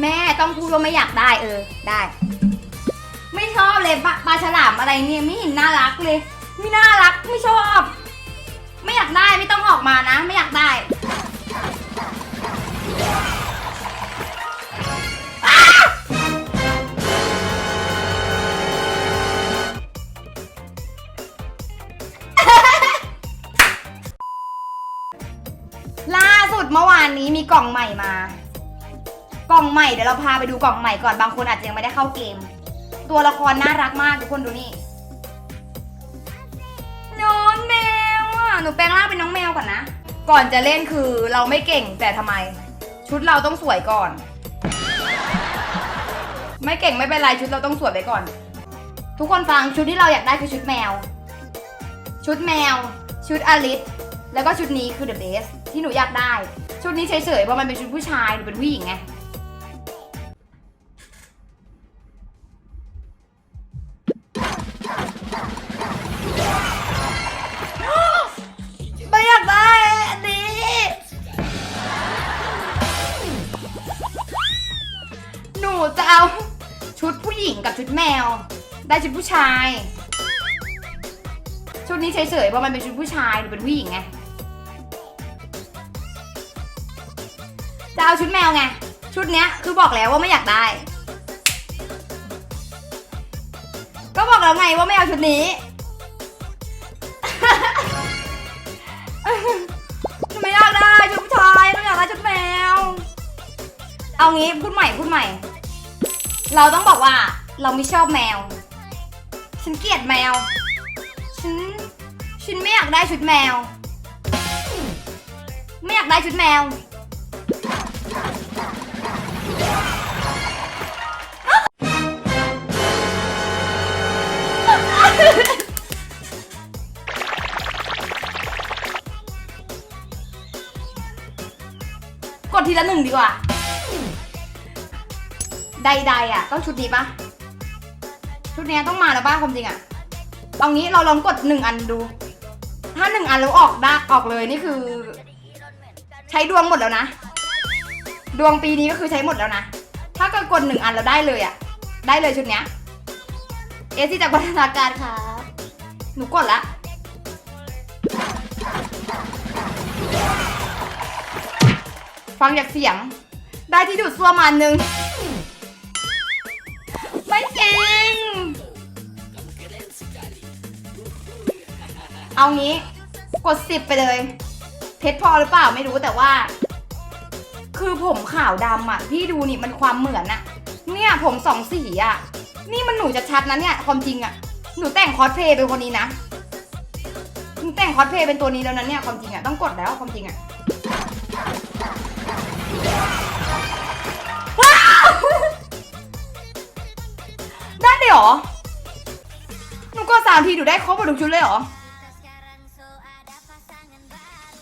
แม่ต้องพูดว่าไม่อยากได้เออได้ ไม่ชอบเลยปลาปลาฉลามอะไรเนี่ยไม่เห็นน่ารักเลย ไม่น่ารักไม่ชอบ ไม่อยากได้ไม่ต้องออกมานะ ไม่อยากได้ล่าสุดเมื่อวานนี้มีกล่องใหม่มา กล่องใหม่เดี๋ยวเราพาไปดูกล่องใหม่ก่อนบางคนอาจจะยังไม่ได้เข้าเกม ตัวละครน่ารักมากทุกคนดูนี่น้องแมวอะหนูแปลงร่างเป็นน้องแมวก่อนนะ ก่อนจะเล่นคือเราไม่เก่งแต่ทำไม ชุดเราต้องสวยก่อน ไม่เก่งไม่เป็นไรชุดเราต้องสวยไปก่อน ทุกคนฟังชุดที่เราอยากได้คือชุดแมว ชุดแมว ชุดอลิสแล้วก็ชุดนี้คือ the best ที่หนูอยากได้ ชุดนี้เฉยๆเพราะมันเป็นชุดผู้ชายหนูเป็นผู้หญิงไง หญิงกับชุดแมว ได้ชุดผู้ชาย ชุดนี้เฉยๆเพราะมันเป็นชุดผู้ชายหนูเป็นผู้หญิงไงจะเอาชุดแมวไง ชุดเนี้ยคือบอกแล้วว่าไม่อยากได้ ก็บอกแล้วไงว่าไม่เอาชุดนี้ไม่อยากได้ชุดผู้ชายไม่อยากได้ชุดแมว เอางี้พูดใหม่พูดใหม่ เราต้องบอกว่าเราไม่ชอบแมว ฉันเกลียดแมว ฉัน ฉันไม่อยากได้ชุดแมว ไม่อยากได้ชุดแมว กดทีละหนึ่งดีกว่า ใดๆอะ ต้องชุดนี้ปะชุดเนี้ยต้องมาแล้วป้าความจริงอะเอางี้เราลองกดหนึ่งอันดู ถ้าหนึ่งอันแล้วออกได้ออกเลยนี่คือ ใช้ดวงหมดแล้วนะ ดวงปีนี้ก็คือใช้หมดแล้วนะ ถ้าเกิดกดหนึ่งอันแล้วได้เลยอะ ได้เลยชุดเนี้ย เอซี่จากพัฒนาการครับ หนูกดละฟังจากเสียง ได้ที่ดูดซ่วมานหนึ่ง เอางี้ กดสิบไปเลย เพชรพอหรือเปล่าไม่รู้แต่ว่า คือผมขาวดำอะ พี่ดูนี่มันความเหมือนอะเนี่ยผมสองสีอะ นี่มันหนูจะชัดนะเนี่ยความจริงอะ หนูแต่งคอสเพลย์เป็นคนนี้นะหนูแต่งคอสเพลย์เป็นตัวนี้แล้วนะเนี่ยความจริงอะต้องกดแล้วความจริงอะได้เลยเหรอ หนูก็สามทีหนูได้ครบหมดทุกชุดเลยเหรอ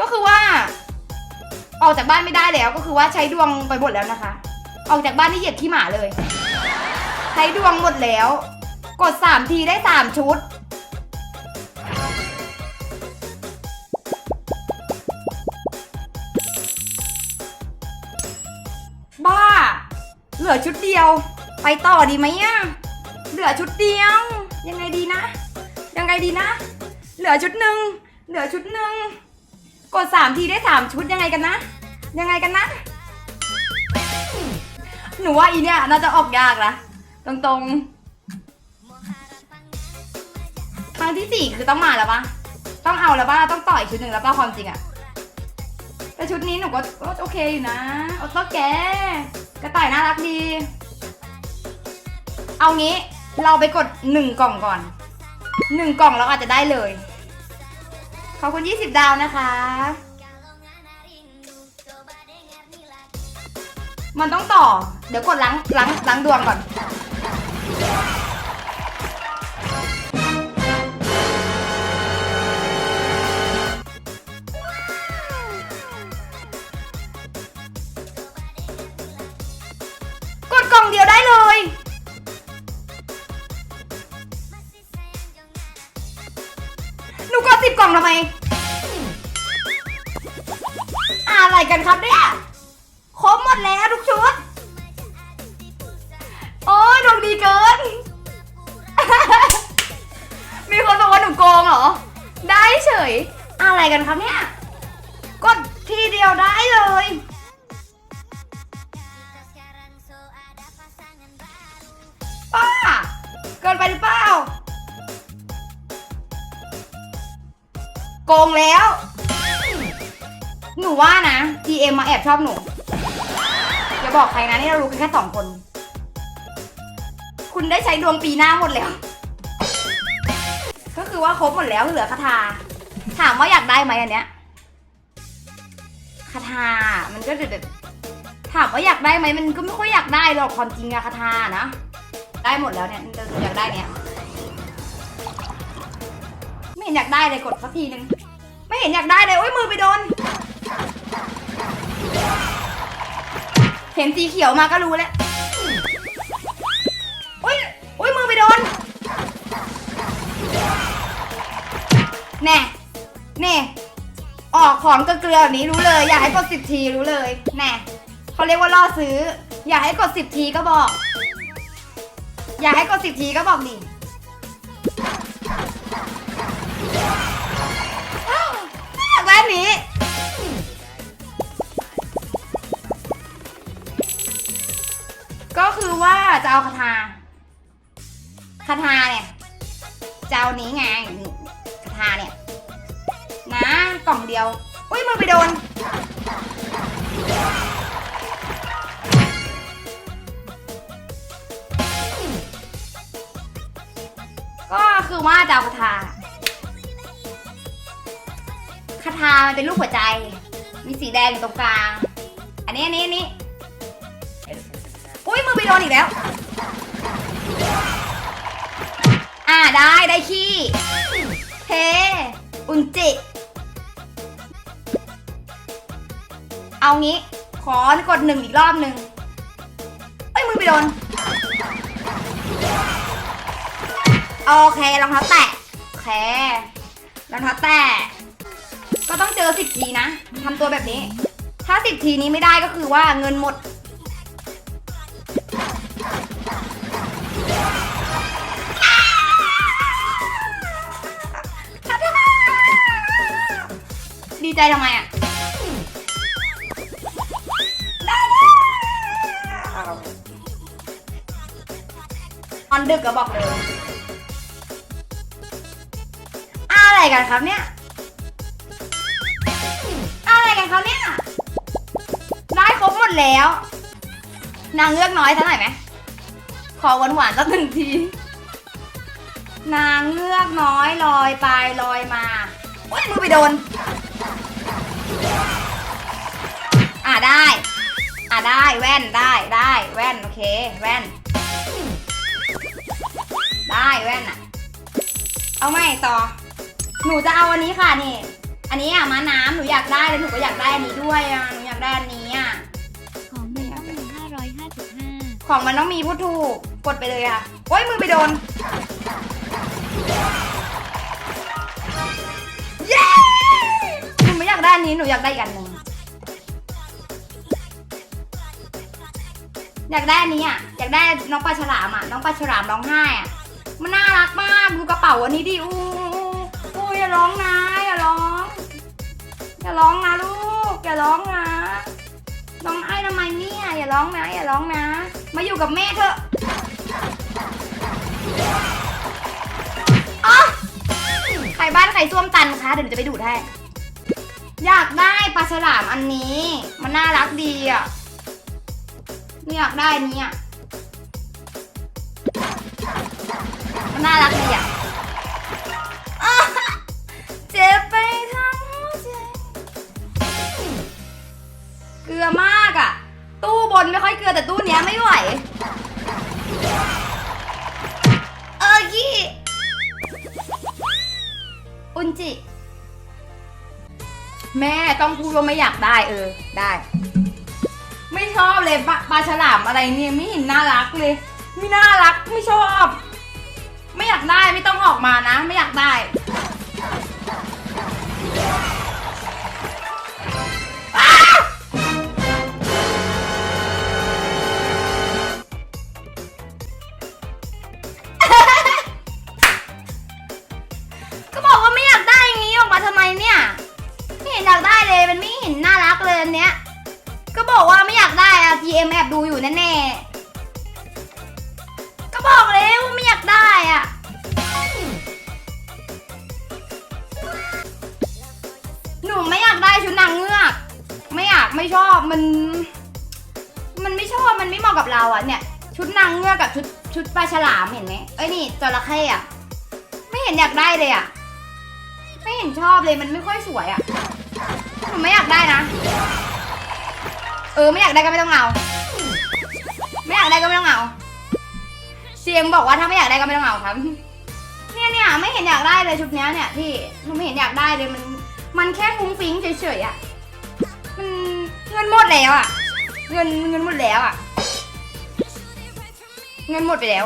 ก็คือว่า ออกจากบ้านไม่ได้แล้วก็คือว่าใช้ดวงไปหมดแล้วนะคะ ออกจากบ้านนี่เหยียดขี้หมาเลย ใช้ดวงหมดแล้ว กดสามทีได้สามชุด บ้า เหลือชุดเดียว ไปต่อดีไหมอะเหลือชุดเดียว ยังไงดีนะ ยังไงดีนะ เหลือชุดหนึ่งเหลือชุดหนึ่ง กดสามทีได้สามชุดยังไงกันนะ ยังไงกันนะ หนูว่าอีเนี่ยน่าจะออกยากนะตรงๆ ครั้งที่สี่คือต้องมาแล้วปะต้องเอาแล้วปะต้องต่ออีกชุดหนึ่งแล้วปะความจริงอะแต่ชุดนี้หนูก็โอเคอยู่นะโอ้ก็แกกระต่ายน่ารักดี เอางี้เราไปกดหนึ่งกล่องก่อนหนึ่งกล่องเราอาจจะได้เลย ขอบคุณ 20 ดาวนะคะ มันต้องต่อ เดี๋ยวกดล้างล้างล้างดวงก่อน นูกดสิบกล่องทำไม อะไรกันครับเนี่ยครบหมดแล้วทุกชุด โอ้ยดวงดีเกิน มีคนบอกว่าหนูโกงเหรอ ได้เฉย อะไรกันครับเนี่ย กดทีเดียวได้เลย โกงแล้ว หนูว่านะ GM มาแอบชอบหนู อย่าบอกใครนะนี่เรารู้แค่สองคน คุณได้ใช้ดวงปีหน้าหมดแล้ว ก็คือว่าครบหมดแล้วเหลือคาถา ถามว่าอยากได้ไหมอันเนี้ยคาถา มันก็จะแบบถามว่าอยากได้ไหมมันก็ไม่ค่อยอยากได้หรอกความจริงอะคาถานะ ได้หมดแล้วเนี่ยเราอยากได้เนี่ยไม่เห็นอยากได้เลยกดสักทีนึง ไม่เห็นอยากได้เลยโอ้ยมือไปโดน เห็นสีเขียวมาก็รู้แล้วโอ้ยโอ้ยมือไปโดน แน่แน่ออกของเกลือแบบนี้รู้เลย อยากให้กดสิบทีรู้เลยแน่เขาเรียกว่าล่อซื้อ อยากให้กดสิบทีก็บอก อยากให้กดสิบทีก็บอกดิ นนี้ ก็คือว่าจะเอาคาถาคาถาเนี่ยจะเอานี้ไงคาถาเนี่ย นะ กล่องเดียว อุ้ยมือไปโดน ก็คือว่าจะเอาคาถา คาถามันเป็นรูปหัวใจ มีสีแดงอยู่ตรงกลาง อันนี้อันนี้อันนี้อุ้ยมือไปโดนอีกแล้ว อ่าได้ได้ขี้เทอุนจิ เอางี้ ขอกดหนึ่งอีกรอบหนึ่งเอ้ยมือไปโดน โอเครองเท้าแตะโอเครองเท้าแตะ ก็ต้องเจอสิบทีนะทำตัวแบบนี้ ถ้าสิบทีนี้ไม่ได้ก็คือว่าเงินหมด ดีใจทำไมอะออนดึกก็บอกเลยอะไรกันครับเนี่ย แล้ว นางเงือกน้อยเท่าไหร่อยไหมขอหวานหวานๆสักหนึ่งที นางเงือกน้อยลอยไปลอยมาโอ้ยมือไปโดน อ่าได้ อ่าได้แว่นได้ได้แว่นโอเคแว่น ได้แว่นอะเอาไม่ต่อ หนูจะเอาอันนี้ค่ะนี่ อันนี้อะม้าน้ำหนูอยากได้เลยหนูก็อยากได้อันนี้ด้วยอะหนูอยากได้อันนี้ ของมันต้องมีพูดถูกกดไปเลยค่ะ โอ้ยมือไปโดน เย้หนูไม่อยากได้อันนี้หนูอยากได้อีกอันหนึ่งอยากได้อันนี้อะอยากได้น้องปลาฉลามอะน้องปลาฉลามร้องไห้อะมันน่ารักมากดูกระเป๋าอันนี้ดิอู้อู้อู้อย่าร้องนะอย่าร้อง อย่าร้องนะลูกอย่าร้องนะ ร้องไห้ทำไมเนี่ยอย่าร้องนะ อย่าร้องนะ มาอยู่กับแม่เถอะอ๋อใครบ้านใครส้วมตันคะเดี๋ยวจะไปดูดให้ อยากได้ปลาฉลามอันนี้ มันน่ารักดีอะนี่อยากได้อันนี้อะมันน่ารักดีอะ นไม่ค่อยเกลือแต่ตู้เนี้ยไม่ไหว เออกี้อุนจิ แม่ต้องพูดว่าไม่อยากได้เออ ได้ ไม่ชอบเลยปลาปลาฉลามอะไรเนี่ยไม่เห็นน่ารักเลย ไม่น่ารักไม่ชอบ ไม่อยากได้ไม่ต้องออกมานะ ไม่อยากได้ เนี่ยไม่เห็นอยากได้เลยมันไม่เห็นน่ารักเลยเนี้ยก็บอกว่าไม่อยากได้อะ GM แอบดูอยู่แน่ๆก็บอกเลยว่าไม่อยากได้อะหนูไม่อยากได้ชุดนางเงือก ไม่อยากไม่ชอบมัน มันไม่ชอบมันไม่เหมาะกับเราอะเนี่ย ชุดนางเงือกกับชุดชุดปลาฉลามเห็นไหมเอ้ยนี่จระเข้อะ ไม่เห็นอยากได้เลยอะ ไม่เห็นชอบเลยมันไม่ค่อยสวยอะหนูไม่อยากได้นะ เออไม่อยากได้ก็ไม่ต้องเอาไม่อยากได้ก็ไม่ต้องเอาเสียงบอกว่าถ้าไม่อยากได้ก็ไม่ต้องเอาครับ เนี่ยเนี่ยไม่เห็นอยากได้เลยชุดนี้เนี่ยพี่หนูไม่เห็นอยากได้เลยมัน มันแค่ฟุ้งฟิ้งเฉยๆอะมันเงินหมดแล้วอะเงินเงินหมดแล้วอะเงินหมดไปแล้ว